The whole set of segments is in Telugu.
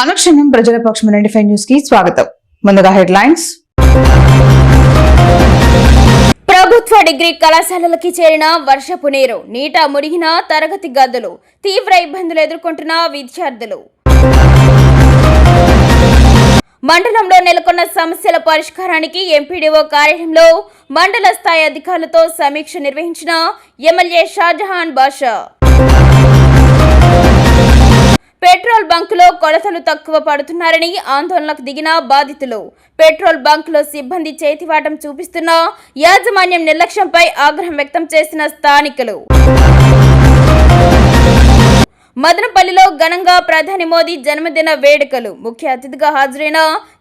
అనుక్షణం ప్రజల పక్షం నైన్టీ ఫైవ్ న్యూస్కి స్వాగతం. ముందుగా హెడ్లైన్స్. ప్రభుత్వ డిగ్రీ కళాశాలలకి చేరిన వర్షపు నీరు నీట మునిగిన తరగతి గదులు తీవ్ర ఇబ్బందులు ఎదుర్కొంటున్న విద్యార్థులు. మండలంలో నెలకొన్న సమస్యల పరిష్కారానికి ఎంపీడీఓ కార్యాలయంలో మండల స్థాయి అధికారులతో సమీక్ష నిర్వహించిన ఎమ్మెల్యే షాజహాన్ బాషా. పెట్రోల్ బంకులో కొలతలు తక్కువ పడుతున్నారని ఆందోళనకు దిగిన బాధితులు. పెట్రోల్ బంకులో సిబ్బంది చేతివాటం చూపిస్తున్న యాజమాన్యం నిర్లక్ష్యంపై ఆగ్రహం వ్యక్తం చేసిన స్థానికులు. మదనపల్లిలో ఘనంగా ప్రధాని మోదీ జన్మదిన వేడుకలు. ముఖ్య అతిథిగా హాజరైన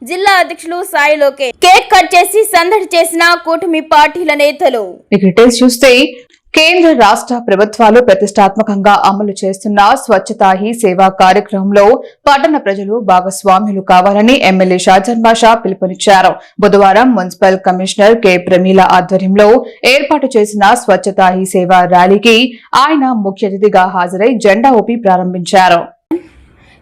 జిల్లా అధ్యక్షులు సాయిలోకే కేక్ కట్ చేసి సందడి చేసిన కూటమి పార్టీల నేతలు. డీటెయిల్స్ చూస్తే కేంద్ర రాష్ట్ర ప్రభుత్వాలు ప్రతిష్టాత్మకంగా అమలు చేస్తున్న స్వచ్ఛతా హీ సేవా కార్యక్రమంలో పట్టణ ప్రజలు భాగస్వాములు కావాలని ఎమ్మెల్యే షాజన్ పిలుపునిచ్చారు. బుధవారం మున్సిపల్ కమిషనర్ కె. ప్రమీల ఆధ్వర్యంలో ఏర్పాటు చేసిన స్వచ్ఛతా హీ సేవా ర్యాలీకి ఆయన ముఖ్య అతిథిగా హాజరై జెండా ఊపి ప్రారంభించారు.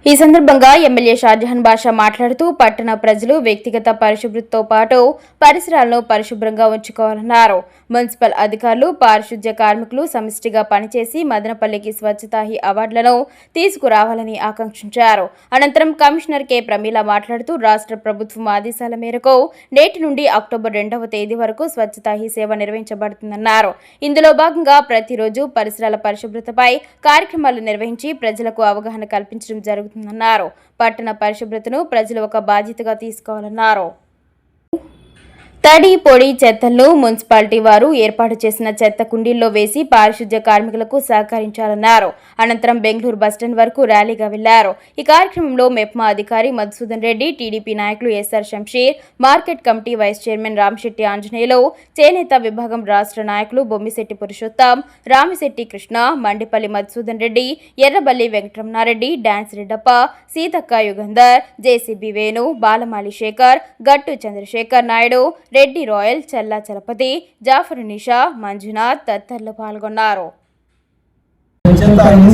ఈ సందర్భంగా ఎమ్మెల్యే షాజహాన్ బాషా మాట్లాడుతూ పట్టణ ప్రజలు వ్యక్తిగత పరిశుభ్రతతో పాటు పరిసరాలను పరిశుభ్రంగా ఉంచుకోవాలన్నారు. మున్సిపల్ అధికారులు పారిశుధ్య కార్మికులు సమిష్టిగా పనిచేసి మదనపల్లికి స్వచ్ఛతా హీ అవార్డులను తీసుకురావాలని ఆకాంక్షించారు. అనంతరం కమిషనర్ కె. ప్రమీల మాట్లాడుతూ రాష్ట్ర ప్రభుత్వం ఆదేశాల మేరకు నేటి నుండి అక్టోబర్ రెండవ తేదీ వరకు స్వచ్ఛతా హీ సేవ నిర్వహించబడుతుందన్నారు. ఇందులో భాగంగా ప్రతిరోజు పరిసరాల పరిశుభ్రతపై కార్యక్రమాలు నిర్వహించి ప్రజలకు అవగాహన కల్పించడం జరుగుతుంది. జరుగుతుందన్నారు పట్టణ పరిశుభ్రతను ప్రజలు ఒక బాధ్యతగా తీసుకోవాలన్నారు. తడి పొడి చెత్తలను మున్సిపాలిటీ వారు ఏర్పాటు చేసిన చెత్త కుండీల్లో వేసి పారిశుధ్య కార్మికులకు సహకరించాలన్నారు. అనంతరం బెంగళూరు బస్టాండ్ వరకు ర్యాలీగా వెళ్ళారు. ఈ కార్యక్రమంలో మెప్మా అధికారి మధుసూదన్ రెడ్డి టీడీపీ నాయకులు SR Shamsheer market committee vice chairman Ramasetty Anjaneyulu చేనేత విభాగం రాష్ట్ర నాయకులు Bommisetty Purushotham Ramisetty Krishna Mandipalli Madhusudan Reddy Erraballi Venkataramanareddy dance Reddappa Seethakka Yugandhar JCB Venu Balamali Shekar Gattu Chandrasekhar Naidu Reddy Royal Challa Chalapathi Jafar Nisha Manjunath తదితరులు పాల్గొన్నారు.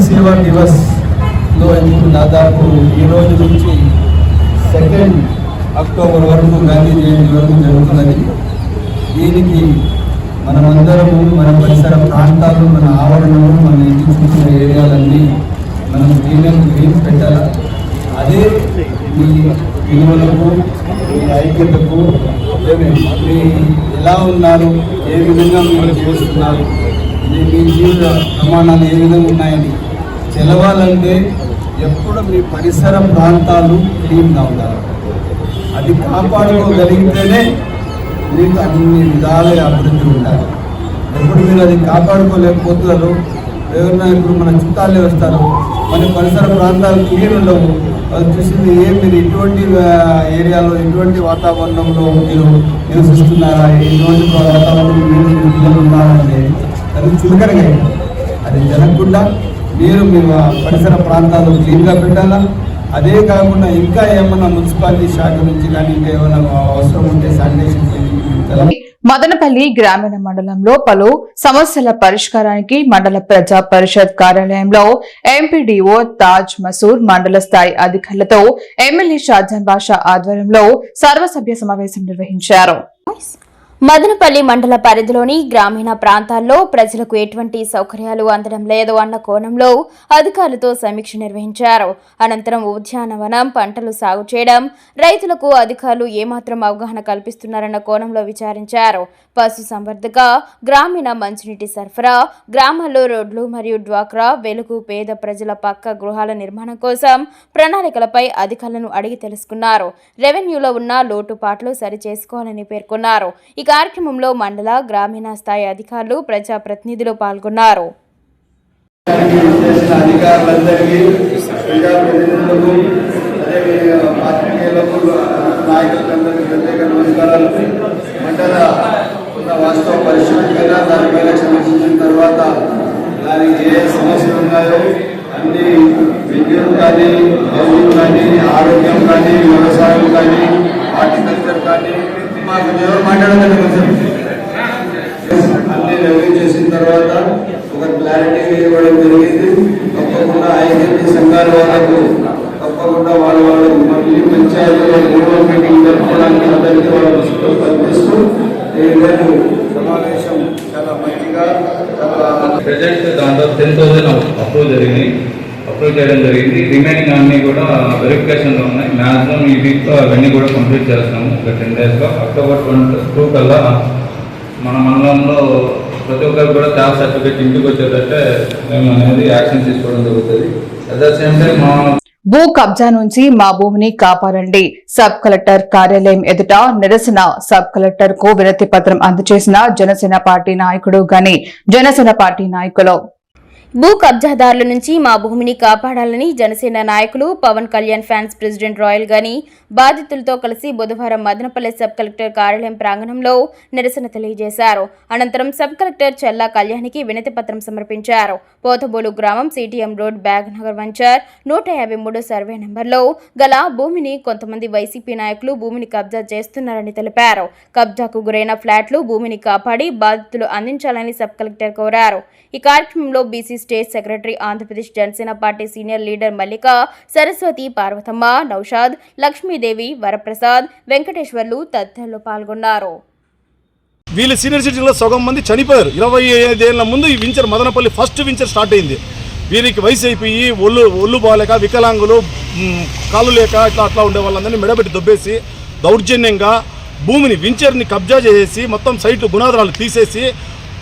సేవా దివస్లో దాదాపు ఈ రోజు నుంచి సెకండ్ అక్టోబర్ వరకు గాంధీ జయంతి వరకు జరుగుతున్నది. దీనికి మనమందరము మన పరిసర ప్రాంతాలు మన ఆవరణలు మన ఇంటి చూసిన ఏరియాలన్నీ మనం గ్రీన్ గ్రీన్ పెట్టాలి? అదే ఈ విలువలకు మీ ఐక్యతకు మీ ఎలా ఉన్నారు ఏ విధంగా మీరు చేస్తున్నారు మీ జీవిత ప్రమాణాలు ఏ విధంగా ఉన్నాయని తెలవాలంటే ఎప్పుడు మీ పరిసర ప్రాంతాలు క్లీన్గా ఉండాలి. అది కాపాడుకోగలిగితేనే మీకు అన్ని విధాలుగా అభివృద్ధి ఉండాలి. ఎప్పుడు మీరు అది కాపాడుకోలేకపోతున్నారు ఎవరైనా ఇప్పుడు మన చుట్టాలే వస్తారు మన పరిసర ప్రాంతాలు క్లీన్ ఉండవు చూసింది ఏం మీరు ఇటువంటి ఏరియాలో ఇటువంటి వాతావరణంలో మీరు నివసిస్తున్నారా? ఇటువంటి వాతావరణంలో మీరు మీ పిల్లలు ఉన్నారంటే అది చులకనగా అది జరగకుండా మీరు మీ పరిసర ప్రాంతాలు క్లీన్గా పెట్టాలా? అదే కాకుండా ఇంకా ఏమన్నా మున్సిపాలిటీ శాఖ నుంచి కానీ ఇంకా ఏమైనా అవసరం ఉంటే శానిటేషన్ మదనపల్లి గ్రామీణ మండలంలో పలు సమస్యల పరిష్కారానికి మండల ప్రజా పరిషత్ కార్యాలయంలో ఎంపీడీఓ తాజ్ మసూర్ మండల స్థాయి అధికారులతో ఎమ్మెల్యే షాజాన్ బాషా ఆధ్వర్యంలో సర్వసభ్య సమావేశం నిర్వహించారు. మదనపల్లి మండల పరిధిలోని గ్రామీణ ప్రాంతాల్లో ప్రజలకు ఎటువంటి సౌకర్యాలు అందడం లేదు అన్న కోణంలో అధికారులతో సమీక్ష నిర్వహించారు. అనంతరం ఉద్యానవనం పంటలు సాగు చేయడం రైతులకు అధికారులు ఏమాత్రం అవగాహన కల్పిస్తున్నారన్న కోణంలో విచారించారు. పశు సంవర్ధక గ్రామీణ మంచినీటి సరఫరా గ్రామాల్లో రోడ్లు మరియు డ్వాక్రా వెలుగు పేద ప్రజల పక్క గృహాల నిర్మాణం కోసం ప్రణాళికలపై అధికారులను అడిగి తెలుసుకున్నారు. రెవెన్యూలో ఉన్న లోటుపాట్లు సరిచేసుకోవాలని పేర్కొన్నారు. కార్యక్రమంలో మండల గ్రామీణ స్థాయి అధికారులు ప్రజాప్రతినిధులు పాల్గొన్నారు. మండల వాస్తవ సమీక్షించిన తర్వాత దానికి ఏ సమస్యలు ఉన్నాయో అన్ని విద్యుత్ కానీ కానీ ఆరోగ్యం కానీ వ్యవసాయం కానీ హార్టికల్చర్ కానీ మాకు ఎవరు మాట్లాడదండి కొంచెం అన్ని రెవ్యూ చేసిన తర్వాత ఒక క్లారిటీ ఇవ్వడం జరిగింది. తప్పకుండా ఐదు సంఘాల వాళ్ళకు తప్పకుండా వాళ్ళ వాళ్ళకు మళ్ళీ పంచాయతీలో మూడవ మీటింగ్ జరుపుకోవడానికి అందరికీ వాళ్ళ దృష్టిలో కల్పిస్తూ ఈరోజు సమావేశం చాలా మంచిగా ప్రజెంట్ దాంట్లో టెన్ థౌసండ్ అప్రూవ్ జరిగింది. అప్రోచ్ చేయడం జరిగింది. రిమైనింగ్ అన్నీ కూడా వెరిఫికేషన్లో ఉన్నాయి. మ్యాక్సిమం ఈ వీక్లో అవన్నీ కూడా కంప్లీట్ చేస్తాము. ఒక టెన్ డేస్లో అక్టోబర్ ట్వంటీ టూ కల్లా మన మండలంలో ప్రతి ఒక్కరు కూడా క్యాస్ట్ సర్టిఫికేట్ ఇంటికి వచ్చేటట్టే మేము అనేది యాక్షన్ తీసుకోవడం జరుగుతుంది. అట్ ద సేమ్ టైం మా భూ కబ్జా నుంచి మా భూమిని కాపాడండి. సబ్ కలెక్టర్ కార్యాలయం ఎదుట నిరసన సబ్ కలెక్టర్కు వినతి పత్రం అందజేసిన జనసేన పార్టీ నాయకుడు గని జనసేన పార్టీ నాయకులు. భూ కబ్జాదారుల నుంచి మా భూమిని కాపాడాలని జనసేన నాయకులు Pawan Kalyan fans president Royal గని బాధితులతో కలిసి బుధవారం మదనపల్లి సబ్ కలెక్టర్ కార్యాలయం ప్రాంగణంలో నిరసన తెలియజేశారు. అనంతరం సబ్ కలెక్టర్ చల్లా కళ్యాణ్కి వినతి పత్రం సమర్పించారు. పోతబోలు గ్రామం సిటిఎం రోడ్ బ్యాగ్ నగర్ వంచర్ నూట యాభై మూడు సర్వే నెంబర్లో గల భూమిని కొంతమంది వైసీపీ నాయకులు భూమిని కబ్జా చేస్తున్నారని తెలిపారు. కబ్జాకు గురైన ఫ్లాట్లు భూమిని కాపాడి బాధితులు అందించాలని సబ్ కలెక్టర్ కోరారు. ఈ కార్యక్రమంలో BC state secretary Andhra Pradesh Janasena party senior leader Mallika Saraswathi Parvathamma Naushad Lakshmidevi Varaprasad Venkateswarlu తదితరులు పాల్గొన్నారు. వీళ్ళు సీనియర్ సిటిజన్లో సగం మంది చనిపోయారు. ఇరవై ఐదేళ్ళ ముందు ఈ వించర్ మదనపల్లి ఫస్ట్ వించర్ స్టార్ట్ అయింది. వీరికి వయసు అయిపోయి ఒళ్ళు ఒళ్ళు బాగాలేక వికలాంగులు మ్, కాళ్ళు లేక ఇట్లా అట్లా ఉండే వాళ్ళందరినీ మెడబెట్టి దొబ్బేసి దౌర్జన్యంగా భూమిని వించర్ని కబ్జా చేసేసి మొత్తం సైట్లు గుణాధారాలు తీసేసి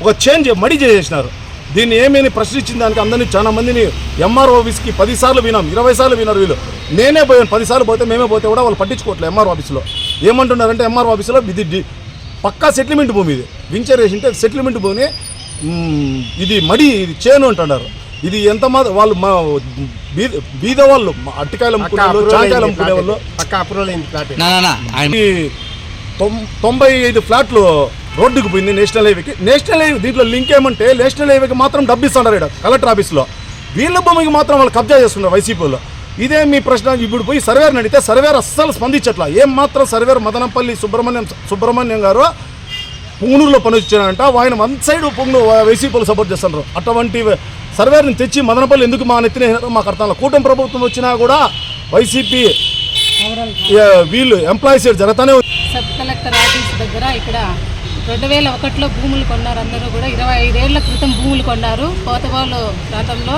ఒక చేంజ్ మడి చేసేసినారు. దీన్ని ఏమేమి ప్రశ్నించిన దానికి అందరినీ చాలా మందిని ఎంఆర్ ఆఫీస్కి పదిసార్లు వినాం ఇరవై సార్లు వినారు వీళ్ళు. నేనే పోయాను పదిసార్లు పోతే మేమే పోతే కూడా వాళ్ళు పట్టించుకోవట్లేదు ఎంఆర్ ఆఫీస్లో ఏమంటున్నారంటే ఎంఆర్ ఆఫీస్లో ఇది డి- పక్కా సెటిల్మెంట్ భూమి ఇది. వించర్ వేసింటే సెటిల్మెంట్ భూమి ఇది మడి ఇది చేను అంటున్నారు. ఇది ఎంత మా వాళ్ళు మా బీద బీద వాళ్ళు అట్టికాయలు అమ్ముకునే చాకాయలు అమ్ముకునే వాళ్ళు. తొంభై ఐదు ఫ్లాట్లు రోడ్డుకు పోయింది నేషనల్ హైవేకి. నేషనల్ హైవే దీంట్లో లింక్ ఏమంటే నేషనల్ హైవేకి మాత్రం డబ్బు ఇస్తున్నారు ఇక్కడ కలెక్టర్ ఆఫీస్లో. వీళ్ళ భూమికి మాత్రం వాళ్ళు కబ్జా చేస్తున్నారు వైసీపీలో. ఇదే మీ ప్రశ్న ఇప్పుడు పోయి సర్వేర్ అడిగితే సర్వేర్ అస్సలు స్పందించట్లా. ఏం మాత్రం సర్వేర్ మదనపల్లి సుబ్రహ్మణ్యం సుబ్రహ్మణ్యం గారు పుంగనూరులో పని వచ్చారంట ఆయన వన్ సైడ్ పొంగును వైసీపీలు సపోర్ట్ చేస్తున్నారు అటువంటి సర్వేర్ని తెచ్చి మదనపల్లి ఎందుకు మా నెత్తిన మాకు అర్థం. కూటమి ప్రభుత్వం వచ్చినా కూడా వైసీపీ వీళ్ళు ఎంప్లాయీస్ జరుగుతానే. సబ్ కలెక్టర్ ఆఫీస్ దగ్గర ఇక్కడ రెండు వేల ఒకటిలో భూములు కొన్నారు అందరూ కూడా. ఇరవై ఐదేళ్ళ క్రితం భూములు కొన్నారు. కోతవాళ్ళు ప్రాంతంలో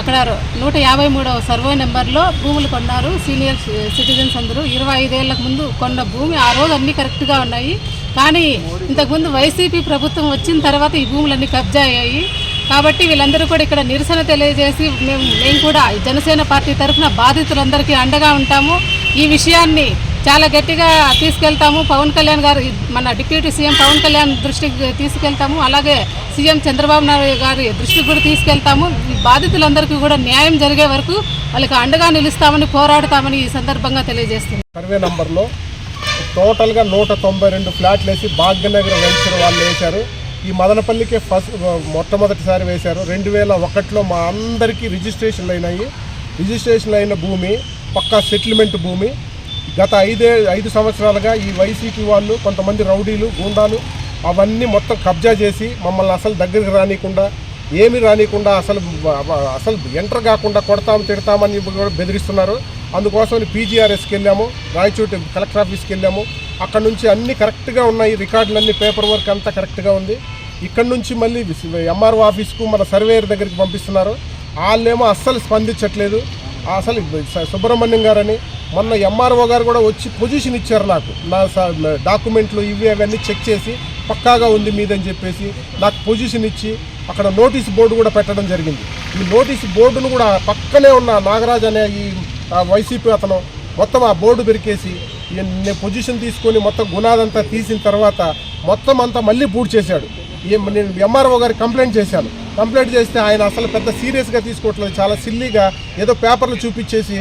అక్కడ నూట యాభై మూడవ సర్వే నెంబర్లో భూములు కొన్నారు సీనియర్ సిటిజన్స్ అందరూ. ఇరవై ఐదేళ్ళకు ముందు కొన్న భూమి ఆ రోజు అన్నీ కరెక్ట్గా ఉన్నాయి. కానీ ఇంతకుముందు వైసీపీ ప్రభుత్వం వచ్చిన తర్వాత ఈ భూములన్నీ కబ్జా అయ్యాయి. కాబట్టి వీళ్ళందరూ కూడా ఇక్కడ నిరసన తెలియజేసి మేము మేము కూడా జనసేన పార్టీ తరఫున బాధితులందరికీ అండగా ఉంటాము. ఈ విషయాన్ని చాలా గట్టిగా తీసుకెళ్తాము. పవన్ కళ్యాణ్ గారు మన డిప్యూటీ సీఎం పవన్ కళ్యాణ్ దృష్టికి తీసుకెళ్తాము. అలాగే సీఎం చంద్రబాబు నాయుడు గారి దృష్టికి కూడా తీసుకెళ్తాము. ఈ బాధితులందరికీ కూడా న్యాయం జరిగే వరకు వాళ్ళకి అండగా నిలుస్తామని పోరాడతామని ఈ సందర్భంగా తెలియజేస్తుంది సర్వే నంబర్లో టోటల్గా నూట తొంభై రెండు ఫ్లాట్లు వేసి భాగ్యనగర్ వెంచర్ వాళ్ళు వేశారు. ఈ మదనపల్లికే ఫస్ట్ మొట్టమొదటిసారి వేశారు. రెండు వేల ఒకటిలో మా అందరికీ రిజిస్ట్రేషన్లు అయినాయి. రిజిస్ట్రేషన్లు అయిన భూమి పక్కా సెటిల్మెంట్ భూమి. గత ఐదే ఐదు సంవత్సరాలుగా ఈ వైసీపీ వాళ్ళు కొంతమంది రౌడీలు గూండాలు అవన్నీ మొత్తం కబ్జా చేసి మమ్మల్ని అసలు దగ్గరికి రానియకుండా ఏమి రానియకుండా అసలు అసలు ఎంటర్ కాకుండా కొడతాం తిడతామని కూడా బెదిరిస్తున్నారు. అందుకోసం పీజీఆర్ఎస్కి వెళ్ళాము రాయచోటి కలెక్టర్ ఆఫీస్కి వెళ్ళాము. అక్కడ నుంచి అన్నీ కరెక్ట్గా ఉన్నాయి రికార్డులన్నీ పేపర్ వర్క్ అంతా కరెక్ట్గా ఉంది. ఇక్కడ నుంచి మళ్ళీ ఎంఆర్ఓ ఆఫీస్కు మన సర్వేయర్ దగ్గరికి పంపిస్తున్నారు. వాళ్ళేమో అస్సలు స్పందించట్లేదు. అసలు సుబ్రహ్మణ్యం గారని మొన్న ఎంఆర్ఓ గారు కూడా వచ్చి పొజిషన్ ఇచ్చారు నాకు. నా డాక్యుమెంట్లు ఇవి అవన్నీ చెక్ చేసి పక్కాగా ఉంది మీదని చెప్పేసి నాకు పొజిషన్ ఇచ్చి అక్కడ నోటీస్ బోర్డు కూడా పెట్టడం జరిగింది. ఈ నోటీస్ బోర్డును కూడా పక్కనే ఉన్న నాగరాజ్ అనే ఈ వైసీపీ అతను మొత్తం ఆ బోర్డు పెరికేసి నేను పొజిషన్ తీసుకొని మొత్తం గుణాదంతా తీసిన తర్వాత మొత్తం అంతా మళ్ళీ పూర్తి చేశాడు. నేను ఎంఆర్ఓ గారికి కంప్లైంట్ చేశాను. కంప్లైంట్ చేస్తే ఆయన అసలు పెద్ద సీరియస్గా తీసుకోవట్లేదు. చాలా సిల్లీగా ఏదో పేపర్లు చూపించేసి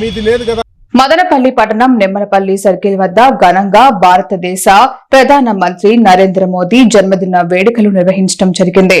మీది లేదు కదా. మదనపల్లి పట్టణం నిమ్మనపల్లి సర్కిల్ వద్ద ఘనంగా భారతదేశ ప్రధాన మంత్రి నరేంద్ర మోదీ జన్మదిన వేడుకలు నిర్వహించడం జరిగింది.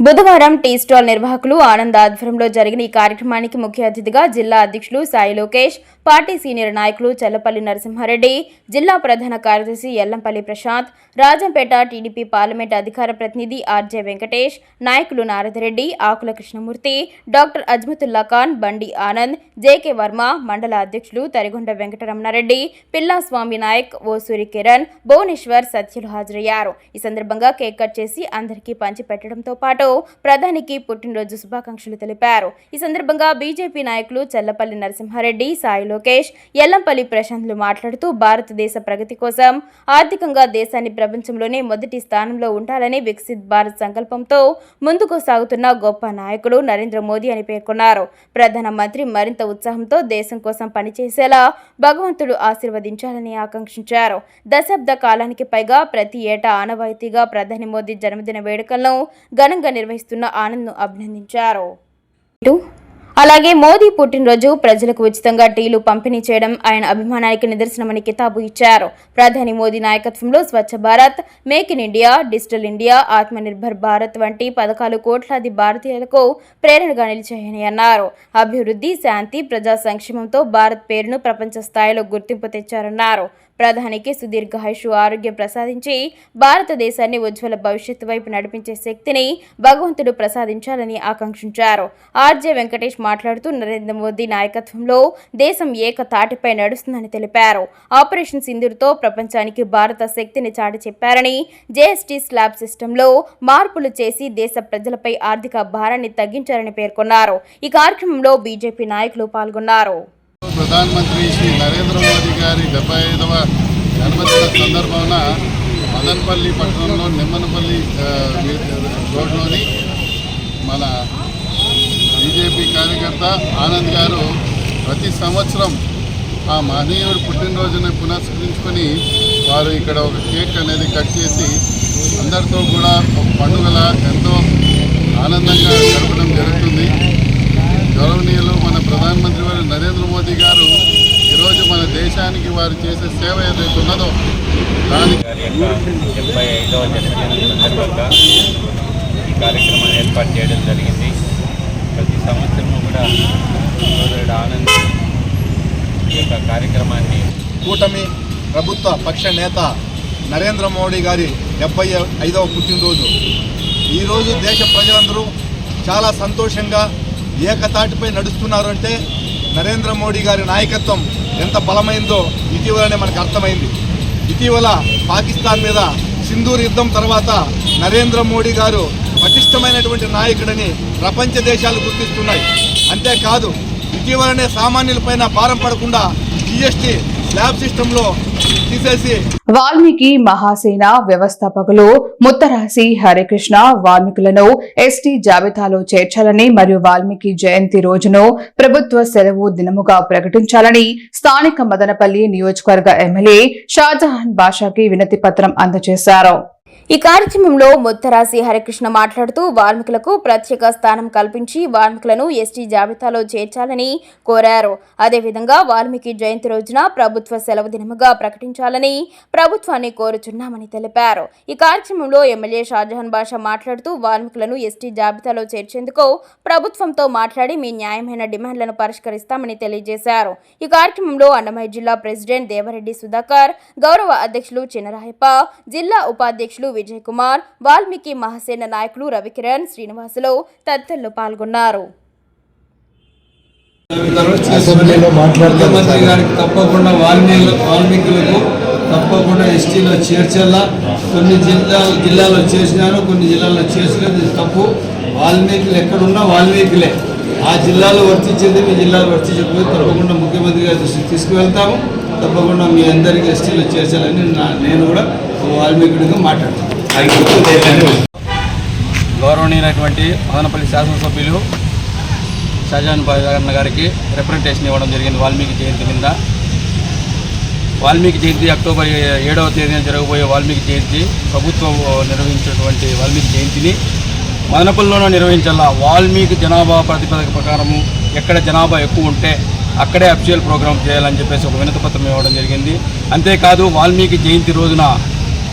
బుధవారం టీ స్టాల్ నిర్వాహకులు ఆనంద్ ఆధ్వర్యంలో జరిగిన ఈ కార్యక్రమానికి ముఖ్య అతిథిగా జిల్లా అధ్యక్షులు సాయి లోకేష్ పార్టీ సీనియర్ నాయకులు చల్లపల్లి నరసింహారెడ్డి జిల్లా ప్రధాన కార్యదర్శి ఎల్లంపల్లి ప్రశాంత్ రాజంపేట టీడీపీ పార్లమెంట్ అధికార ప్రతినిధి ఆర్జే వెంకటేష్ నాయకులు Naradareddy Akula Krishnamurthy doctor Ajmatulla Khan Bandi Anand J K Varma మండల అధ్యక్షులు తరిగొండ వెంకటరమణారెడ్డి పిల్లా స్వామి నాయక్ ఓసూరి కిరణ్ భువనేశ్వర్ సత్యులు హాజరయ్యారు. ఈ సందర్భంగా కేక్ కట్ చేసి అందరికీ పంచిపెట్టడంతో పాటు ప్రధానికి పుట్టినరోజు శుభాకాంక్షలు తెలిపారు. ఈ సందర్భంగా బీజేపీ నాయకులు చల్లపల్లి నరసింహారెడ్డి సాయి లోకేష్ ఎల్లంపల్లి ప్రశాంత్లు మాట్లాడుతూ భారతదేశ ప్రగతి కోసం ఆర్థికంగా దేశాన్ని ప్రపంచంలోనే మొదటి స్థానంలో ఉండాలని వికసిత్ భారత్ సంకల్పంతో ముందుకు సాగుతున్న గొప్ప నాయకుడు నరేంద్ర మోదీ అని పేర్కొన్నారు. ప్రధానమంత్రి మరింత ఉత్సాహంతో దేశం కోసం పనిచేసేలా భగవంతుడు ఆశీర్వదించాలని ఆకాంక్షించారు. దశాబ్ద కాలానికి పైగా ప్రతి ఏటా ఆనవాయితీగా ప్రధాని మోదీ జన్మదిన వేడుకలను ఘనంగా నిర్వహిస్తున్న ఆనంద్ను అభినందించారు. ఇటు అలాగే మోదీ పుట్టినరోజు ప్రజలకు ఉచితంగా టీలు పంపిణీ చేయడం ఆయన అభిమానానికి నిదర్శనమని కితాబు ఇచ్చారు. ప్రధాని మోదీ నాయకత్వంలో Swachh Bharat make in India digital India Atmanirbhar Bharat వంటి పథకాలు కోట్లాది భారతీయులకు ప్రేరణగా నిలిచాయని అన్నారు. అభివృద్ధి శాంతి ప్రజా సంక్షేమంతో భారత్ పేరును ప్రపంచ స్థాయిలో గుర్తింపు తెచ్చారన్నారు. ప్రధానికి సుదీర్ఘాయుషు ఆరోగ్యం ప్రసాదించి భారతదేశాన్ని ఉజ్వల భవిష్యత్తు వైపు నడిపించే శక్తిని భగవంతుడు ప్రసాదించాలని ఆకాంక్షించారు. ఆర్జే వెంకటేష్ మాట్లాడుతూ నరేంద్ర మోదీ నాయకత్వంలో దేశం ఏక తాటిపై నడుస్తుందని తెలిపారు. ఆపరేషన్ సింధూర్తో ప్రపంచానికి భారత శక్తిని చాటి చెప్పారని జేఎస్టీ స్లాబ్ సిస్టంలో మార్పులు చేసి దేశ ప్రజలపై ఆర్థిక భారాన్ని తగ్గించారని పేర్కొన్నారు. ఈ కార్యక్రమంలో బీజేపీ నాయకులు పాల్గొన్నారు. ప్రధానమంత్రి శ్రీ నరేంద్ర మోదీ గారి డెబ్బై ఐదవ జన్మదిన సందర్భాన మదనపల్లి పట్టణంలో నిమ్మనపల్లి రోడ్లోని మన బీజేపీ కార్యకర్త ఆనంద్ గారు ప్రతి సంవత్సరం ఆ మహనీయుడు పుట్టినరోజుని పునస్కరించుకొని వారు ఇక్కడ ఒక కేక్ అనేది కట్ చేసి అందరితో కూడా ఒక పండుగల ఎంతో ఆనందంగా గడపడం జరుగుతుంది. గౌరవనీయులు మన ప్రధానమంత్రి వారు నరేంద్ర మోదీ గారు ఈరోజు మన దేశానికి వారు చేసే సేవ ఏదైతే ఉన్నదో దానికి డెబ్బై ఐదవ జన్మదిన సందర్భంగా ఈ కార్యక్రమాన్ని ఏర్పాటు చేయడం జరిగింది. ప్రతి సంవత్సరం కూడా సోదరుడు ఆనంద్ ఈ యొక్క కార్యక్రమాన్ని కూటమి ప్రభుత్వ పక్ష నేత నరేంద్ర మోడీ గారి డెబ్బై ఐదవ పుట్టినరోజు. ఈరోజు దేశ ప్రజలందరూ చాలా సంతోషంగా ఏకతాటిపై నడుస్తున్నారు అంటే నరేంద్ర మోడీ గారి నాయకత్వం ఎంత బలమైందో ఇటీవలనే మనకు అర్థమైంది. ఇటీవల పాకిస్తాన్ మీద సింధూర్ యుద్ధం తర్వాత నరేంద్ర మోడీ గారు పటిష్టమైనటువంటి నాయకుడని ప్రపంచ దేశాలు గుర్తిస్తున్నాయి. అంతేకాదు ఇటీవలనే సామాన్యులపైన భారం పడకుండా జిఎస్టీ స్లాబ్ సిస్టంలో తీసేసి వాల్మీకి మహాసేన వ్యవస్థాపకులు ముత్తరాసి హరికృష్ణ వాల్మీకులను ఎస్టీ జాబితాలో చేర్చాలని మరియు వాల్మీకి జయంతి రోజును ప్రభుత్వ సెలవు దినముగా ప్రకటించాలని స్థానిక మదనపల్లి నియోజకవర్గ ఎమ్మెల్యే షాజహాన్ బాషాకి వినతి పత్రం అందజేశారు. ఈ కార్యక్రమంలో ముత్తరాసి హరికృష్ణ మాట్లాడుతూ వాల్మీకులకు ప్రత్యేక స్థానం కల్పించి వాల్మీకులను ఎస్టీ జాబితాలో చేర్చాలని కోరారు. అదేవిధంగా వాల్మీకి జయంతి రోజున ప్రభుత్వ సెలవు దినముగా ప్రకటించాలని ప్రభుత్వాన్ని కోరుచున్నామని తెలిపారు. ఈ కార్యక్రమంలో ఎమ్మెల్యే షాజహాన్ బాషా మాట్లాడుతూ వాల్మీకులను ఎస్టీ జాబితాలో చేర్చేందుకు ప్రభుత్వంతో మాట్లాడి మీ న్యాయమైన డిమాండ్లను పరిష్కరిస్తామని తెలియజేశారు. ఈ కార్యక్రమంలో అన్నమయ్య జిల్లా ప్రెసిడెంట్ దేవరెడ్డి సుధాకర్ గౌరవ అధ్యక్షులు చినరాయప్ప జిల్లా ఉపాధ్యక్షులు విజయ్ కుమార్ వాల్మీకి మహాసేన నాయకులు రవికిరణ్ శ్రీనివాసులు తదితరులు పాల్గొన్నారు. ముఖ్యమంత్రి గారికి తప్పకుండా వాల్మీకి వాల్మీకులకు తప్పకుండా ఎస్టీలో చేర్చేలా కొన్ని జిల్లాలు జిల్లాలో చేసినారు కొన్ని జిల్లాల్లో చేసలేదు ఇది తప్పు. వాల్మీకులు ఎక్కడున్నా వాల్మీకులే. ఆ జిల్లాలో వర్తించేది మీ జిల్లాలో వర్తించకపోతే తప్పకుండా ముఖ్యమంత్రి గారి దృష్టికి తీసుకువెళ్తాము. తప్పకుండా మీ అందరికీ ఎస్టీలో చేర్చాలని నేను కూడా వాల్మీకుడిగా మాట్లాడతాను గౌరవనీయమైనటువంటి మదనపల్లి శాసనసభ్యులు షాజహాన్ బాజాన్న గారికి రిప్రజెంటేషన్ ఇవ్వడం జరిగింది వాల్మీకి జయంతి కింద. వాల్మీకి జయంతి అక్టోబర్ ఏడవ తేదీన జరగబోయే వాల్మీకి జయంతి ప్రభుత్వం నిర్వహించినటువంటి వాల్మీకి జయంతిని మదనపల్లిలోనే నిర్వహించాలా? వాల్మీకి జనాభా ప్రాతిపదిక ప్రకారము ఎక్కడ జనాభా ఎక్కువ ఉంటే అక్కడే అఫిషియల్ ప్రోగ్రామ్ చేయాలని చెప్పేసి ఒక వినతిపత్రం ఇవ్వడం జరిగింది. అంతేకాదు వాల్మీకి జయంతి రోజున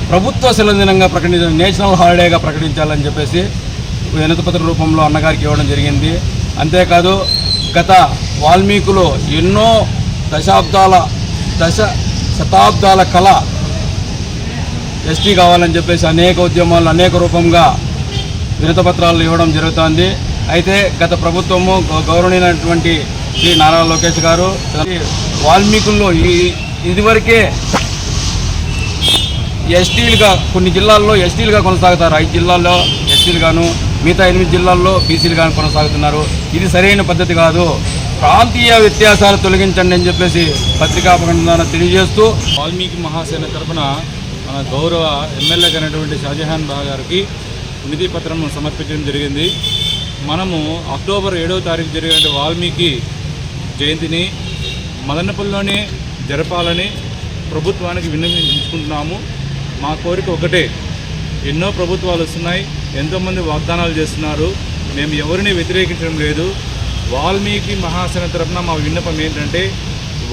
ప్రభుత్వ సెలవు దినంగా ప్రకటించిన నేషనల్ హాలిడేగా ప్రకటించాలని చెప్పేసి వినతిపత్ర రూపంలో అన్నగారికి ఇవ్వడం జరిగింది. అంతేకాదు గత వాల్మీకులు ఎన్నో దశాబ్దాల దశ శతాబ్దాల కళ ఎస్టీ కావాలని చెప్పేసి అనేక ఉద్యమాలు అనేక రూపంగా వినతపత్రాలు ఇవ్వడం జరుగుతోంది. అయితే గత ప్రభుత్వము గౌ- శ్రీ నారా లోకేష్ గారు వాల్మీకుల్లో ఈ ఇదివరకే ఎస్టీలుగా కొన్ని జిల్లాల్లో ఎస్టీలుగా కొనసాగుతారు. ఐదు జిల్లాల్లో ఎస్టీలుగాను మిగతా ఎనిమిది జిల్లాల్లో బీసీలుగాను కొనసాగుతున్నారు. ఇది సరైన పద్ధతి కాదు. ప్రాంతీయ వ్యత్యాసాలు తొలగించండి అని చెప్పేసి పత్రికా ప్రకటన తెలియజేస్తూ వాల్మీకి మహాసేన తరఫున మన గౌరవ ఎమ్మెల్యే అయినటువంటి షాజహాన్ బా గారికి వినతి పత్రం సమర్పించడం జరిగింది. మనము అక్టోబర్ ఏడవ తారీఖు జరిగిన వాల్మీకి జయంతిని మదనపల్లిలోనే జరపాలని ప్రభుత్వానికి విన్నవించుకుంటున్నాము. మా కోరిక ఒకటే. ఎన్నో ప్రభుత్వాలు వస్తున్నాయి ఎంతోమంది వాగ్దానాలు చేస్తున్నారు. మేము ఎవరిని వ్యతిరేకించడం లేదు. వాల్మీకి మహాసేన తరఫున మా విన్నపం ఏంటంటే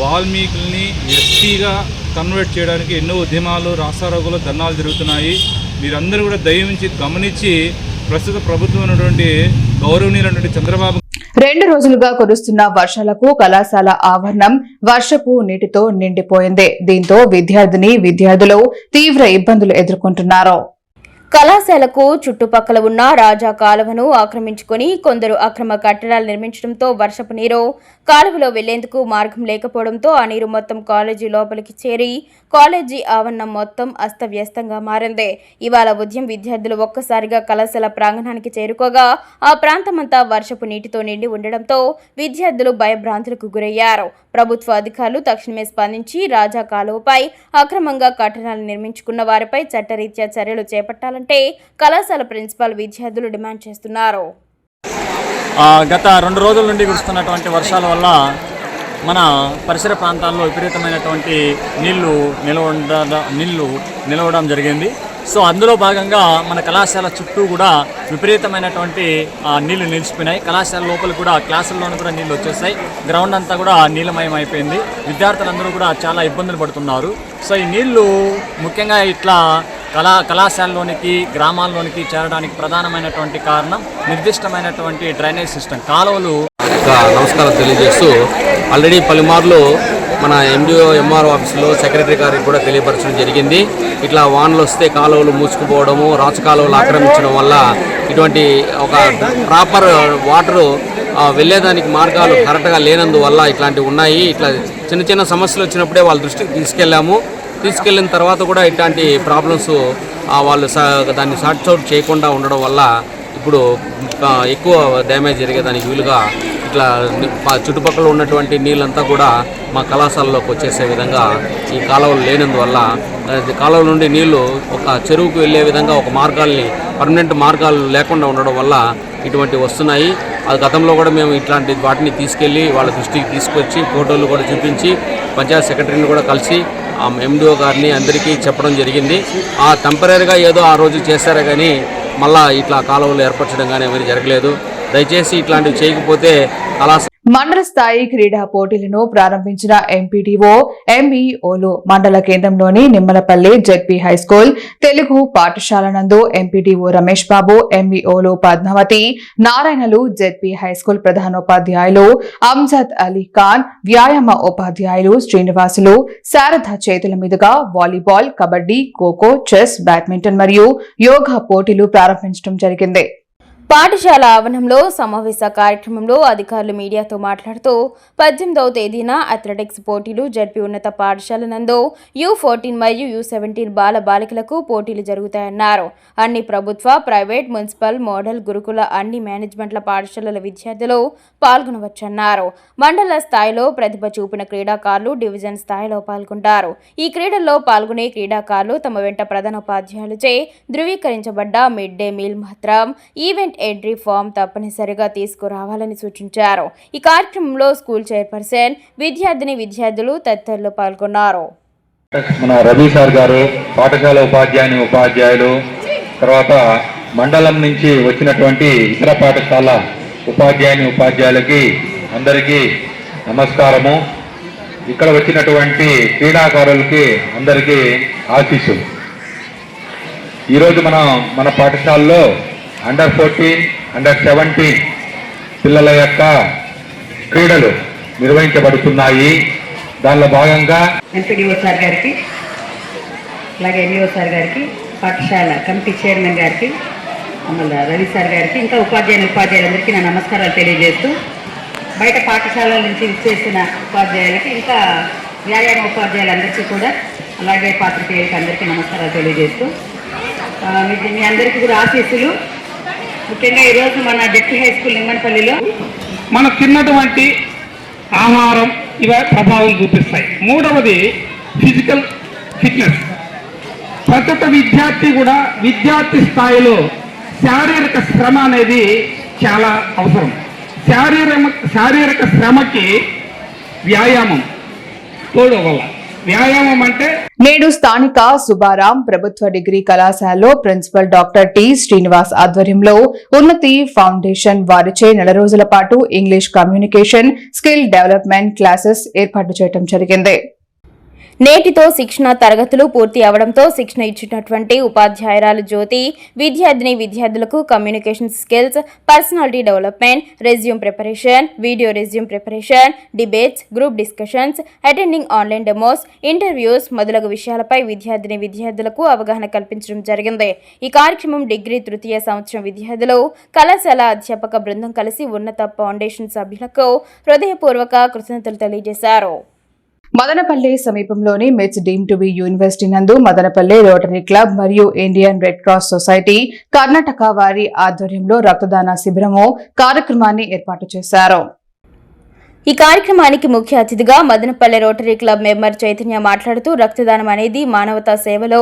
వాల్మీకుల్ని ఎస్టీగా కన్వర్ట్ చేయడానికి ఎన్నో ఉద్యమాలు రాసారోగులు ధర్నాలు జరుగుతున్నాయి. మీరందరూ కూడా దయవించి గమనించి ప్రస్తుత ప్రభుత్వం ఉన్నటువంటి గౌరవనీయులైనటువంటి చంద్రబాబు రెండు రోజులుగా కురుస్తున్న వర్షాలకు కళాశాల ఆవరణం వర్షపు నీటితో నిండిపోయింది. దీంతో విద్యార్థిని విద్యార్థులు తీవ్ర ఇబ్బందులు ఎదుర్కొంటున్నారు. కళాశాలకు చుట్టుపక్కల ఉన్న రాజా కాలువను ఆక్రమించుకొని కొందరు అక్రమ కట్టడాలు నిర్మించడంతో వర్షపు నీరు కాలువలో వెళ్ళేందుకు మార్గం లేకపోవడంతో ఆ నీరు మొత్తం కాలేజీ లోపలికి చేరి కాలేజీ ఆవరణం మొత్తం అస్తవ్యస్తంగా మారింది. ఇవాళ ఉదయం విద్యార్థులు ఒక్కసారిగా కళాశాల ప్రాంగణానికి చేరుకోగా ఆ ప్రాంతమంతా వర్షపు నీటితో నిండి ఉండడంతో విద్యార్థులు భయభ్రాంతులకు గురయ్యారు. ప్రభుత్వ అధికారులు తక్షణమే స్పందించి రాజా కాలువపై అక్రమంగా కట్టడాలు నిర్మించుకున్న వారిపై చట్టరీత్యా చర్యలు చేపట్టాలంటే కళాశాల ప్రిన్సిపాల్ విద్యార్థులు డిమాండ్ చేస్తున్నారు. గత రెండు రోజుల నుండి కురుస్తున్నటువంటి వర్షాల వల్ల మన పరిసర ప్రాంతాల్లో విపరీతమైనటువంటి నీళ్ళు నిలవ నీళ్ళు నిలవడం జరిగింది. సో అందులో భాగంగా మన కళాశాల చుట్టూ కూడా విపరీతమైనటువంటి నీళ్ళు నిలిచిపోయినాయి. కళాశాల లోపల కూడా క్లాసుల్లోనూ కూడా నీళ్ళు వచ్చేసాయి. గ్రౌండ్ అంతా కూడా నీలమయం అయిపోయింది విద్యార్థులందరూ కూడా చాలా ఇబ్బందులు పడుతున్నారు. సో ఈ నీళ్ళు ముఖ్యంగా ఇట్లా కళా కళాశాలలోనికి గ్రామాల్లోనికి చేరడానికి ప్రధానమైనటువంటి కారణం నిర్దిష్టమైనటువంటి డ్రైనేజ్ సిస్టమ్. కాలువలు నమస్కారం తెలియజేస్తూ ఆల్రెడీ పలుమార్లు మన ఎండిఓ ఎంఆర్ఓ ఆఫీసులో సెక్రటరీ గారికి కూడా తెలియపరచడం జరిగింది. ఇట్లా వానలు వస్తే కాలువలు మూసుకుపోవడము రాచు కాలువలు ఆక్రమించడం వల్ల ఇటువంటి ఒక ప్రాపర్ వాటరు వెళ్ళేదానికి మార్గాలు కరెక్ట్గా లేనందువల్ల ఇట్లాంటివి ఉన్నాయి. ఇట్లా చిన్న చిన్న సమస్యలు వచ్చినప్పుడే వాళ్ళ దృష్టికి తీసుకెళ్ళాము. తీసుకెళ్ళిన తర్వాత కూడా ఇట్లాంటి ప్రాబ్లమ్స్ వాళ్ళు దాన్ని షార్ట్స్ అవుట్ చేయకుండా ఉండడం వల్ల ఇప్పుడు ఎక్కువ డ్యామేజ్ జరిగేదానికి వీలుగా ఇట్లా చుట్టుపక్కల ఉన్నటువంటి నీళ్ళంతా కూడా మా కళాశాలలోకి వచ్చేసే విధంగా ఈ కాలువలు లేనందువల్ల ఆ, కాలువ నుండి నీళ్ళు ఒక చెరువుకు వెళ్ళే విధంగా ఒక మార్గాల్ని పర్మనెంట్ మార్గాలు లేకుండా ఉండడం వల్ల ఇటువంటి వస్తున్నాయి. అది గతంలో కూడా మేము ఇట్లాంటి వాటిని తీసుకెళ్ళి వాళ్ళ దృష్టికి తీసుకొచ్చి ఫోటోలు కూడా చూపించి పంచాయత్ సెక్రటరీని కూడా కలిసి ఎండిఓ గారిని అందరికీ చెప్పడం జరిగింది. ఆ టెంపరీగా ఏదో ఆ రోజు చేశారే కానీ మళ్ళా ఇట్లా కాలువలు ఏర్పరచడం కానీ ఏమీ జరగలేదు. దయచేసి ఇట్లాంటివి చేయకపోతే కళాశాల మండల స్థాయి క్రీడా పోటీలను ప్రారంభించిన ఎంపీటీఓ ఎంఈఓలు మండల కేంద్రంలోని నిమ్మలపల్లి జెడ్పీ హైస్కూల్ తెలుగు పాఠశాల నందు ఎంపీటీఓ రమేష్ బాబు ఎంఈఓలు పద్మావతి నారాయణలు జెడ్పీ హైస్కూల్ ప్రధానోపాధ్యాయులు అంజద్ అలీ ఖాన్ వ్యాయామ ఉపాధ్యాయులు శ్రీనివాసులు శారద చేతుల మీదుగా volleyball kabaddi kho kho chess badminton మరియు యోగా పోటీలు ప్రారంభించడం జరిగింది. పాఠశాల ఆవరణంలో సమావేశ కార్యక్రమంలో అధికారులు మీడియాతో మాట్లాడుతూ పద్దెనిమిదవ తేదీన అథ్లెటిక్స్ పోటీలు జరిపి ఉన్నత పాఠశాల నందు యూ ఫోర్టీన్ మరియు యూ సెవెంటీన్ బాల బాలికలకు పోటీలు జరుగుతాయన్నారు. అన్ని ప్రభుత్వ ప్రైవేట్ మున్సిపల్ మోడల్ గురుకుల అన్ని మేనేజ్మెంట్ల పాఠశాలల విద్యార్థులు పాల్గొనవచ్చన్నారు. మండల స్థాయిలో ప్రతిభ చూపిన క్రీడాకారులు డివిజన్ స్థాయిలో పాల్గొంటారు. ఈ క్రీడల్లో పాల్గొనే క్రీడాకారులు తమ వెంట ప్రధానోపాధ్యాయులచే ధృవీకరించబడ్డ మిడ్ డే మీల్ మాత్రం ఈవెంట్ ఎంట్రీ ఫామ్ తప్పనిసరిగా తీసుకురావాలని సూచించారు. ఈ కార్యక్రమంలో స్కూల్ చైర్పర్సన్ విద్యార్థిని విద్యార్థులు తదితరులు పాల్గొన్నారు. మన రవి సార్ గారు పాఠశాల ఉపాధ్యాయుని ఉపాధ్యాయులు తర్వాత మండలం నుంచి వచ్చినటువంటి ఇతర పాఠశాల ఉపాధ్యాయుని ఉపాధ్యాయులకి అందరికీ నమస్కారము. ఇక్కడ వచ్చినటువంటి క్రీడాకారులకి అందరికీ ఆశీస్సులు. ఈరోజు మనం మన పాఠశాలలో అండర్ ఫోర్టీన్ అండర్ సెవెంటీన్ పిల్లల యొక్క క్రీడలు నిర్వహించబడుతున్నాయి. దానిలో భాగంగా ఎంపీడీఓ సార్ గారికి అలాగే ఎంఈఓ సార్ గారికి పాఠశాల కమిటీ చైర్మన్ గారికి మమ్మల్ని రవి సార్ గారికి ఇంకా ఉపాధ్యాయులు ఉపాధ్యాయులందరికీ నా నమస్కారాలు తెలియజేస్తూ బయట పాఠశాలల నుంచి ఇచ్చేసిన ఉపాధ్యాయులకి ఇంకా వ్యాయామ ఉపాధ్యాయులందరికీ కూడా అలాగే పాత్రికేయులకి అందరికీ నమస్కారాలు తెలియజేస్తూ మీ- మీ అందరికీ కూడా ఆశీస్సులు. ముఖ్యంగా ఈరోజు మన జడ్పీ హై స్కూల్ లింగనపల్లిలో మనం తిన్నటువంటి ఆహారం ఇవ ప్రభావం చూపిస్తాయి. మూడవది ఫిజికల్ ఫిట్నెస్ ప్రతి ఒక్క విద్యార్థి కూడా విద్యార్థి స్థాయిలో శారీరక శ్రమ అనేది చాలా అవసరం. శారీరక శారీరక శ్రమకి వ్యాయామం తోడు వల్ల వ్యాయామం అంటే? నేడు స్థానిక సుబారాం ప్రభుత్వ డిగ్రీ కళాశాలలో ప్రిన్సిపల్ డాక్టర్ టి శ్రీనివాస్ ఆధ్వర్యంలో ఉన్నతి ఫౌండేషన్ వారిచే నెల రోజుల పాటు English communication skill development classes ఏర్పాటు చేయడం జరిగింది. నేటితో శిక్షణ తరగతులు పూర్తి అవడంతో శిక్షణ ఇచ్చినటువంటి ఉపాధ్యాయురాలు జ్యోతి విద్యార్థిని విద్యార్థులకు communication skills personality development resume preparation video resume preparation debates group discussions attending online demos interviews మొదలగు విషయాలపై విద్యార్థిని విద్యార్థులకు అవగాహన కల్పించడం జరిగింది. ఈ కార్యక్రమం డిగ్రీ తృతీయ సంవత్సరం విద్యార్థులు కళాశాల అధ్యాపక బృందం కలిసి ఉన్నత ఫౌండేషన్ సభ్యులకు హృదయపూర్వక కృతజ్ఞతలు తెలియజేశారు. మదనపల్లి సమీపంలోని మిట్స్ డీమ్ టు బి యూనివర్సిటీ నందు మదనపల్లి రోటరీ క్లబ్ మరియు Indian red cross society Karnataka వారి ఆధ్వర్యంలో రక్తదాన శిబిరము కార్యక్రమాన్ని ఏర్పాటు చేశారు. ఈ కార్యక్రమానికి ముఖ్య అతిథిగా Madanapalle rotary club member Chaitanya మాట్లాడుతూ రక్తదానం అనేది మానవతా సేవలో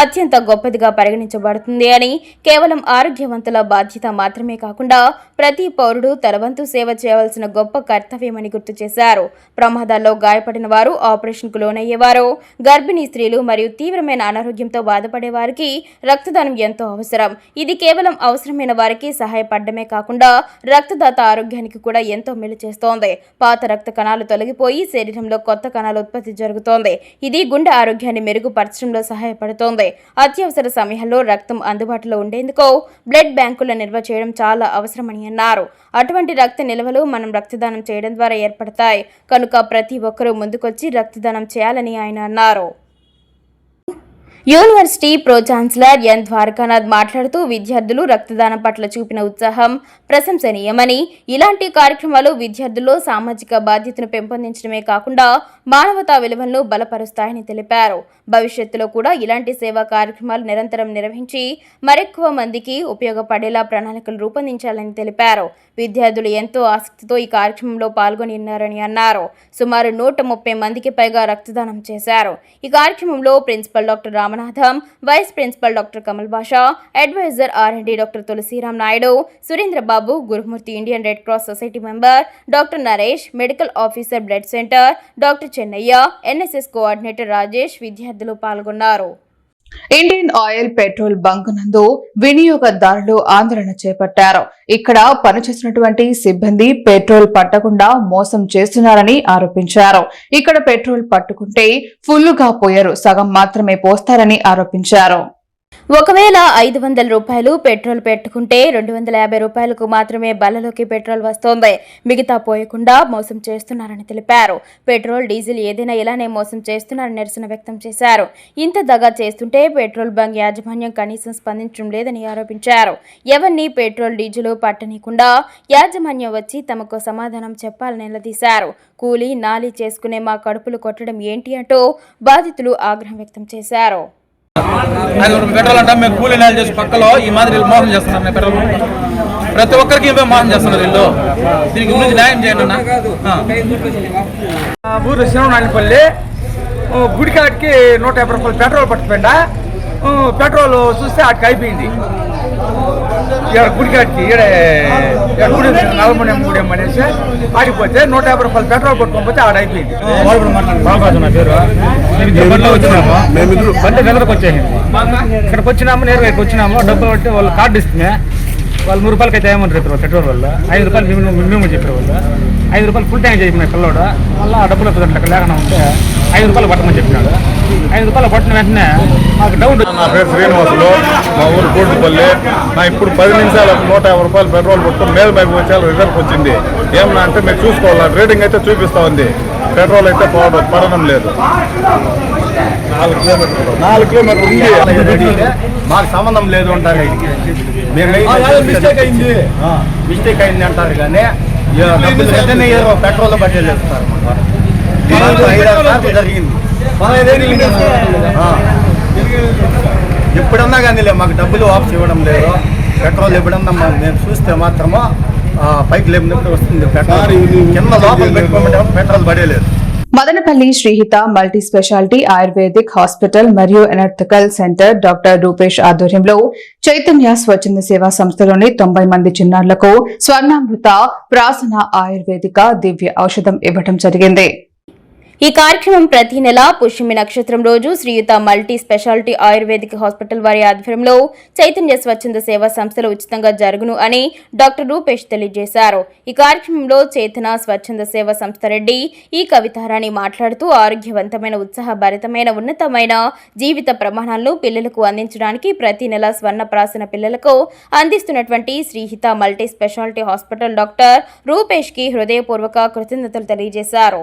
అత్యంత గొప్పదిగా పరిగణించబడుతుంది అని కేవలం ఆరోగ్యవంతుల బాధ్యత మాత్రమే కాకుండా ప్రతి పౌరుడు తలవంతు సేవ చేయవలసిన గొప్ప కర్తవ్యమని గుర్తు చేశారు. ప్రమాదాల్లో గాయపడిన వారు ఆపరేషన్కు లోనయ్యేవారు. గర్భిణీ స్త్రీలు మరియు తీవ్రమైన అనారోగ్యంతో బాధపడే వారికి రక్తదానం ఎంతో అవసరం. ఇది కేవలం అవసరమైన వారికి సహాయపడమే కాకుండా రక్తదాత ఆరోగ్యానికి కూడా ఎంతో మేలు చేస్తోంది. పాత రక్త కణాలు తొలగిపోయి శరీరంలో కొత్త కణాల ఉత్పత్తి జరుగుతోంది. ఇది గుండె ఆరోగ్యాన్ని మెరుగుపరచడంలో సహాయపడుతోంది. అత్యవసర సమయాల్లో రక్తం అందుబాటులో ఉండేందుకు బ్లడ్ బ్యాంకుల నిల్వ చేయడం చాలా అవసరమని అన్నారు. అటువంటి రక్త నిల్వలు మనం రక్తదానం చేయడం ద్వారా ఏర్పడతాయి. కనుక ప్రతి ఒక్కరూ ముందుకొచ్చి రక్తదానం చేయాలని ఆయన అన్నారు. University pro chancellor N Dwarakanath మాట్లాడుతూ విద్యార్థులు రక్తదానం పట్ల చూపిన ఉత్సాహం ప్రశంసనీయమని. ఇలాంటి కార్యక్రమాలు విద్యార్థుల్లో సామాజిక బాధ్యతను పెంపొందించడమే కాకుండా మానవతా విలువలను బలపరుస్తాయని తెలిపారు. భవిష్యత్తులో కూడా ఇలాంటి సేవా కార్యక్రమాలు నిరంతరం నిర్వహించి మరెక్కువ మందికి ఉపయోగపడేలా ప్రణాళికలు రూపొందించాలని తెలిపారు. విద్యార్థులు ఎంతో ఆసక్తితో ఈ కార్యక్రమంలో పాల్గొని ఉన్నారని అన్నారు. సుమారు నూట ముప్పై మందికి పైగా రక్తదానం చేశారు. ఈ కార్యక్రమంలో principal doctor Ramanatham vice principal doctor Kamal Basha advisor RMD doctor Tulasiram Naidu Surendra Babu Gurumurthy Indian red cross society member doctor Naresh medical officer blood centre doctor Chennaiah NSS coordinator Rajesh విద్యార్థులు పాల్గొన్నారు. ఇండియన్ ఆయిల్ పెట్రోల్ బంక్ నందు వినియోగదారులు ఆందోళన చేపట్టారు. ఇక్కడ పనిచేసినటువంటి సిబ్బంది పెట్రోల్ పట్టకుండా మోసం చేస్తున్నారని ఆరోపించారు. ఇక్కడ పెట్రోల్ పట్టుకుంటే ఫుల్లుగా పోయారు. సగం మాత్రమే పోస్తారని ఆరోపించారు. ఒకవేళ ఐదు వందల రూపాయలు పెట్రోల్ పెట్టుకుంటే రెండు వందల యాభై రూపాయలకు మాత్రమే బల్లలోకి పెట్రోల్ వస్తోంది. మిగతా పోయకుండా మోసం చేస్తున్నారని తెలిపారు. పెట్రోల్ డీజిల్ ఏదైనా ఇలానే మోసం చేస్తున్నారని నిరసన వ్యక్తం చేశారు. ఇంత దగా చేస్తుంటే పెట్రోల్ బంక్ యాజమాన్యం కనీసం స్పందించడం లేదని ఆరోపించారు. ఎవరిని పెట్రోల్ డీజిల్ పట్టనీయకుండా యాజమాన్యం వచ్చి తమకు సమాధానం చెప్పాలని నిలదీశారు. కూలీ నాలి చేసుకునే మా కడుపులు కొట్టడం ఏంటి అంటూ బాధితులు ఆగ్రహం వ్యక్తం చేశారు. పెట్రోల్ అంటే. మేము కూలీ నెల చేసి పక్కలో ఈ మాదిరి మోసం చేస్తున్నారు. పెట్రోల్ ప్రతి ఒక్కరికి ఇవే మోసం చేస్తున్నారు వీళ్ళు. దీనికి గురించి న్యాయం చేయండి అన్న. ఆ. ఊరు శ్రీరామనాయనపల్లి నూట యాభై రూపాయలు పెట్రోల్ పట్టుకుంటా పెట్రోల్ చూస్తే ఆటికి అయిపోయింది. ఇక్కడ గుడికాటికి ఈడ ఈడ గుడి నలమణ్యం గుడి అనేసి ఆడిపోతే నూట యాభై రూపాయలు పెట్రోల్ కొట్టుకోకపోతే ఆడ అయిపోయింది బాలరాజు నా పేరు మేము ఇద్దరు బండిలో వచ్చినాము బండి వెదరకు వచ్చేసింది ఇక్కడికి వచ్చినాము నేరుగా ఇక్కడికి వచ్చినాము డబ్బులు బట్టి వాళ్ళు కార్డు ఇస్తే వాళ్ళు నూరు రూపాయలకి అయితే ఏమని చెప్పారు పెట్రోల్ వల్ల ఐదు రూపాయలు మినిమం మినిమం చెప్పారు వాళ్ళు ఐదు రూపాయలు ఫుల్ ట్యాంక్ చెప్పిన పిల్లోడు. మళ్ళీ ఆ డబ్బులు లెక్క లేకుండా ఉంటే ఐదు రూపాయలు పట్టమని చెప్పినాడు. ఐదు రూపాయలు పట్టిన వెంటనే నాకు డౌట్ నా పేరు శ్రీనివాసులు. మా ఊరు కోటిపల్లి నా ఇప్పుడు పది నిమిషాలకు నూట యాభై రూపాయలు పెట్రోల్ కొట్టుకుని మీద మైపు వచ్చారు రిజల్ట్ వచ్చింది. ఏమన్నా అంటే మీరు చూసుకోవాలి? రేటింగ్ అయితే చూపిస్తా ఉంది పెట్రోల్ అయితే పోవడం పడడం లేదు. నాలుగు కిలోమీటర్లు. నాలుగు కిలోమీటర్లు ఉంది. మాకు సంబంధం లేదు అంటారు. మిస్టేక్ అయింది. మిస్టేక్ అయింది అంటారు కానీ పెట్రోల్ బడ్జెట్ సార్లు జరిగింది. ఎప్పుడన్నా కానీ లే, మాకు డబ్బులు వాపస్ ఇవ్వడం లేదు. పెట్రోల్ ఎప్పుడన్నా మేము చూస్తే మాత్రము పైకి లేపినప్పుడు వస్తుంది. పెట్రోల్ కింద లోపల పెట్టుకోమంటే petrol పడేలేదు Madanapalle Srihita multi speciality ayurvedic hospital మరియు ఎనర్థికల్ సెంటర్ డాక్టర్ రూపేష్ ఆధ్వర్యంలో చైతన్య స్వచ్ఛంద సేవా సంస్థలోని తొంభై మంది చిన్నారులకు స్వర్ణామృత ప్రాసన ఆయుర్వేదిక దివ్య ఔషధం ఇవ్వడం జరిగింది. ఈ కార్యక్రమం ప్రతి నెల పుష్యమి నక్షత్రం రోజు శ్రీయుత మల్టీ స్పెషాలిటీ ఆయుర్వేదిక్ హాస్పిటల్ వారి ఆధ్వర్యంలో చైతన్య స్వచ్ఛంద సేవా సంస్థలు ఉచితంగా జరుగును అని డాక్టర్ రూపేష్ తెలియజేశారు. ఈ కార్యక్రమంలో చేతన స్వచ్ఛంద సేవా సంస్థ రెడ్డి ఈ కవితారాణి మాట్లాడుతూ ఆరోగ్యవంతమైన ఉత్సాహభరితమైన ఉన్నతమైన జీవిత ప్రమాణాలను పిల్లలకు అందించడానికి ప్రతి నెల స్వర్ణ ప్రాసన పిల్లలకు అందిస్తున్నటువంటి Srihita multi speciality hospital doctor రూపేష్కి హృదయపూర్వక కృతజ్ఞతలు తెలియజేశారు.